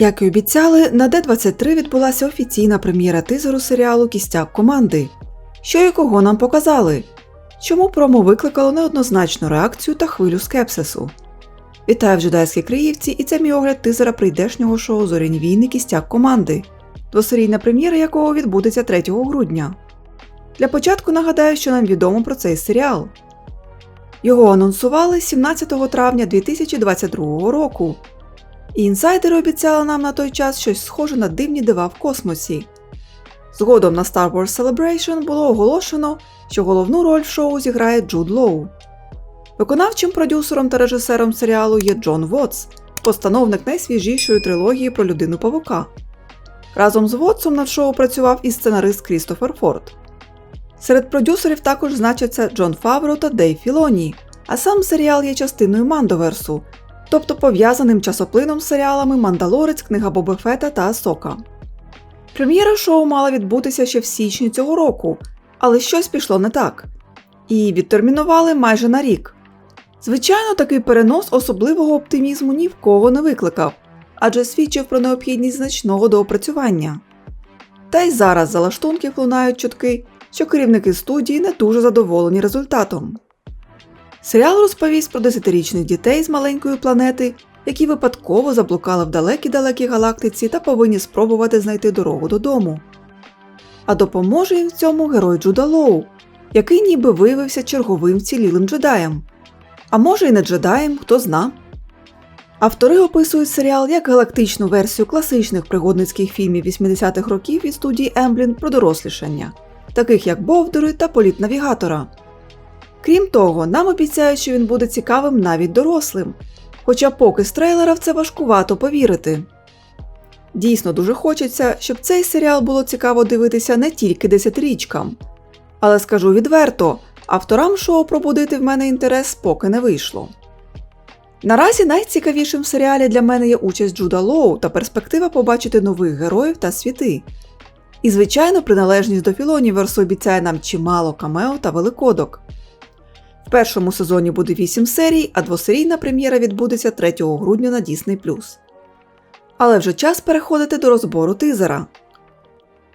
Як і обіцяли, на Д23 відбулася офіційна прем'єра тизеру серіалу Кістяк команди. Що і кого нам показали? Чому промо викликало неоднозначну реакцію та хвилю скепсису? Вітаю в джедайській Криївці, і це мій огляд тизера прийдешнього шоу Зоряні війни Кістяк команди, двосерійна прем'єра якого відбудеться 3 грудня. Для початку нагадаю, що нам відомо про цей серіал. Його анонсували 17 травня 2022 року. І інсайдери обіцяли нам на той час щось схоже на дивні дива в космосі. Згодом на Star Wars Celebration було оголошено, що головну роль в шоу зіграє Джуд Лоу. Виконавчим продюсером та режисером серіалу є Джон Вотс, постановник найсвіжішої трилогії про людину павука. Разом з Вотсом над шоу працював і сценарист Крістофер Форд. Серед продюсерів також значаться Джон Фавро та Дейв Філоні, а сам серіал є частиною Мандоверсу, тобто пов'язаним часоплином з серіалами Мандалорець, Книга Боби Фета та Асока. Прем'єра шоу мала відбутися ще в січні цього року, але щось пішло не так. І відтермінували майже на рік. Звичайно, такий перенос особливого оптимізму ні в кого не викликав, адже свідчив про необхідність значного доопрацювання. Та й зараз за лаштунків лунають чутки, що керівники студії не дуже задоволені результатом. Серіал розповість про десятирічних дітей з маленької планети, які випадково заблукали в далекій-далекій галактиці та повинні спробувати знайти дорогу додому. А допоможе їм в цьому герой Джуда Лоу, який ніби виявився черговим вцілілим джедаєм. А може й не джедаєм, хто зна. Автори описують серіал як галактичну версію класичних пригодницьких фільмів 80-х років від студії Емблін про дорослішання, таких як Бовдури та Політ навігатора. Крім того, нам обіцяють, що він буде цікавим навіть дорослим, хоча поки з трейлера в це важкувато повірити. Дійсно дуже хочеться, щоб цей серіал було цікаво дивитися не тільки десятирічкам. Але скажу відверто, авторам шоу пробудити в мене інтерес поки не вийшло. Наразі найцікавішим в серіалі для мене є участь Джуда Лоу та перспектива побачити нових героїв та світи. І, звичайно, приналежність до Філоніверсу обіцяє нам чимало камео та великодок. В першому сезоні буде 8 серій, а двосерійна прем'єра відбудеться 3 грудня на Disney+. Але вже час переходити до розбору тизера.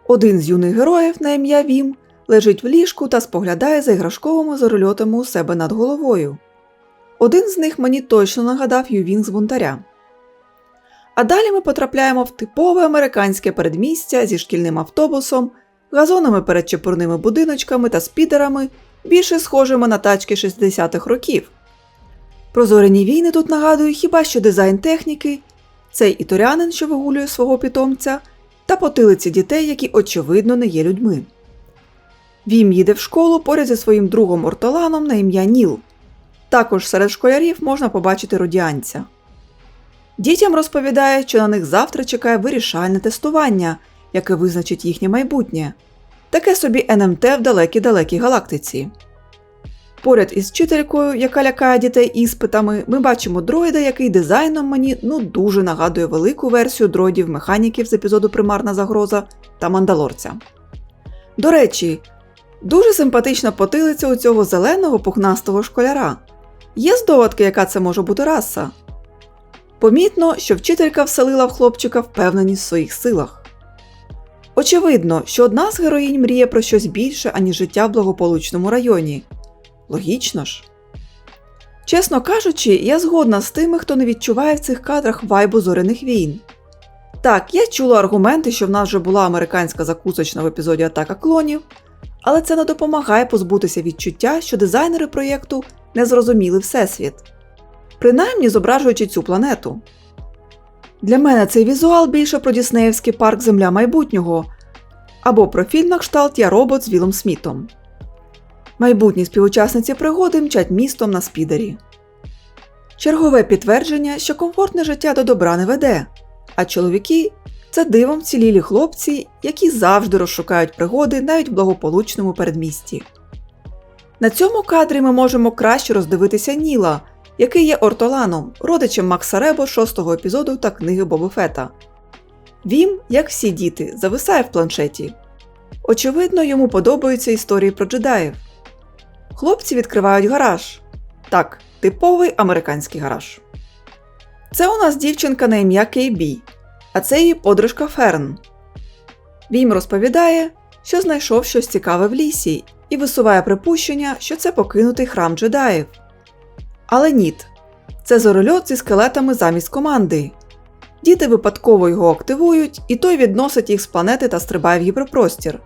Один з юних героїв на ім'я Вім лежить в ліжку та споглядає за іграшковими зорольотами у себе над головою. Один з них мені точно нагадав Ювінг з бунтаря. А далі ми потрапляємо в типове американське передмістя зі шкільним автобусом, газонами перед чепурними будиночками та спідерами, більше схожими на тачки 60-х років. Про зоряні війни тут нагадую хіба що дизайн техніки, цей іторянин, що вигулює свого питомця, та потилиці дітей, які очевидно не є людьми. Вім їде в школу поряд зі своїм другом ортоланом на ім'я Ніл. Також серед школярів можна побачити родіанця. Дітям розповідає, що на них завтра чекає вирішальне тестування, яке визначить їхнє майбутнє, таке собі НМТ в далекій далекій галактиці. Поряд із вчителькою, яка лякає дітей іспитами, ми бачимо дроїда, який дизайном мені ну дуже нагадує велику версію дроїдів механіків з епізоду Примарна загроза та мандалорця. До речі, дуже симпатична потилиця у цього зеленого пухнастого школяра. Є здогадки, яка це може бути раса. Помітно, що вчителька вселила в хлопчика впевненість в своїх силах. Очевидно, що одна з героїнь мріє про щось більше, аніж життя в благополучному районі. Логічно ж. Чесно кажучи, я згодна з тими, хто не відчуває в цих кадрах вайбу зоряних війн. Так, я чула аргументи, що в нас вже була американська закусочна в епізоді Атака клонів, але це не допомагає позбутися відчуття, що дизайнери проєкту не зрозуміли Всесвіт, принаймні зображуючи цю планету. Для мене цей візуал більше про Діснеївський парк Земля майбутнього або про фільм на кшталт Я робот з Вілом Смітом. Майбутні співучасниці пригоди мчать містом на спідері. Чергове підтвердження, що комфортне життя до добра не веде, а чоловіки це дивом цілілі хлопці, які завжди розшукають пригоди навіть в благополучному передмісті. На цьому кадрі ми можемо краще роздивитися Ніла, який є ортоланом, родичем Макса Ребо шостого епізоду та книги Боби Фета. Вім, як всі діти, зависає в планшеті. Очевидно, йому подобаються історії про джедаїв. Хлопці відкривають гараж. Так, типовий американський гараж. Це у нас дівчинка на ім'я Кейбі. а це її подружка Ферн. Вім розповідає, що знайшов щось цікаве в лісі і висуває припущення, що це покинутий храм джедаїв. Але ніт, це зорольот зі скелетами замість команди. Діти випадково його активують, і той відносить їх з планети та стрибає в гіперпростір.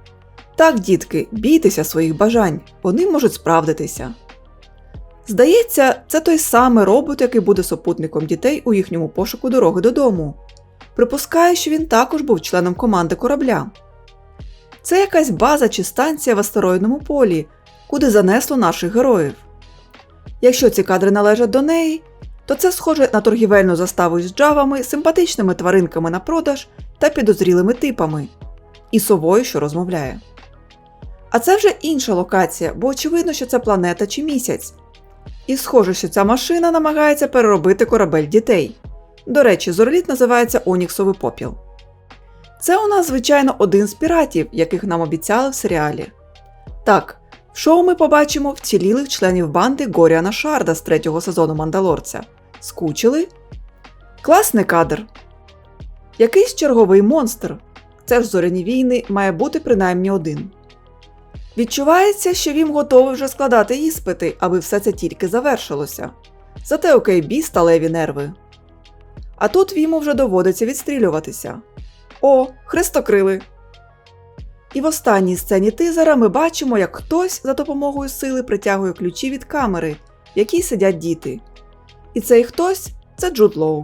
Так, дітки, бійтеся своїх бажань, вони можуть справдитися. Здається, це той самий робот, який буде супутником дітей у їхньому пошуку дороги додому. Припускаю, що він також був членом команди корабля. Це якась база чи станція в астероїдному полі, куди занесло наших героїв. Якщо ці кадри належать до неї, то це схоже на торгівельну заставу з джавами, симпатичними тваринками на продаж та підозрілими типами, і совою, що розмовляє. А це вже інша локація, бо очевидно, що це планета чи місяць. І схоже, що ця машина намагається переробити корабель дітей. До речі, зореліт називається Оніксовий попіл. Це у нас, звичайно, один з піратів, яких нам обіцяли в серіалі. Так, шоу ми побачимо вцілілих членів банди Горіана Шарда з третього сезону Мандалорця. Скучили? Класний кадр. Якийсь черговий монстр. Це ж зоряні війни має бути принаймні один. Відчувається, що він готовий вже складати іспити, аби все це тільки завершилося. Зате у Кейбі сталеві нерви. А тут Віму вже доводиться відстрілюватися. О, хрестокрили! І в останній сцені тизера ми бачимо, як хтось за допомогою сили притягує ключі від камери, в якій сидять діти. І цей хтось це Джуд Лоу.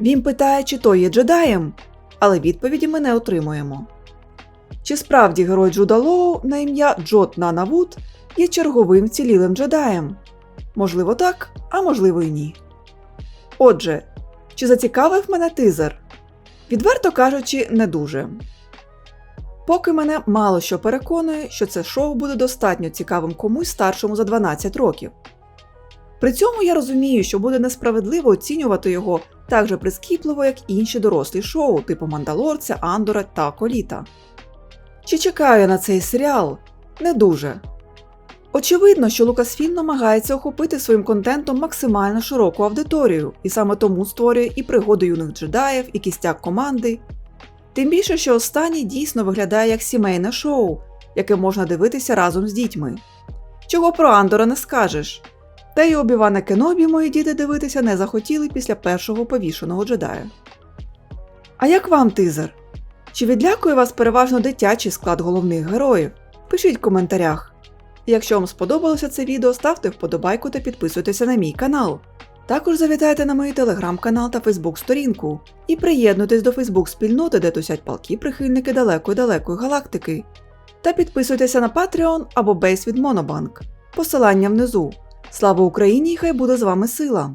Він питає, чи той є джедаєм, але відповіді ми не отримуємо. Чи справді герой Джуда Лоу на ім'я Джот Нанавуд є черговим цілілим джедаєм? Можливо, так, а можливо і ні. Отже, чи зацікавив мене тизер? Відверто кажучи, не дуже. Поки мене мало що переконує, що це шоу буде достатньо цікавим комусь старшому за 12 років. При цьому я розумію, що буде несправедливо оцінювати його так же прискіпливо, як інші дорослі шоу, типу Мандалорця, Андора та Коліта. Чи чекаю на цей серіал? Не дуже. Очевидно, що Лукасфільм намагається охопити своїм контентом максимально широку аудиторію, і саме тому створює і пригоди юних джедаїв, і кістяк команди. Тим більше, що останній дійсно виглядає як сімейне шоу, яке можна дивитися разом з дітьми. Чого про Андора не скажеш. Та й Обівана Кенобі мої діти дивитися не захотіли після першого повішеного джедая. А як вам тизер? Чи відлякує вас переважно дитячий склад головних героїв? Пишіть в коментарях. Якщо вам сподобалося це відео, ставте вподобайку та підписуйтеся на мій канал. Також завітайте на мій телеграм-канал та фейсбук-сторінку і приєднуйтесь до фейсбук-спільноти, де тусять палки прихильники далекої-далекої галактики. Та підписуйтеся на Patreon або Бейс від Monobank. Посилання внизу. Слава Україні і хай буде з вами сила!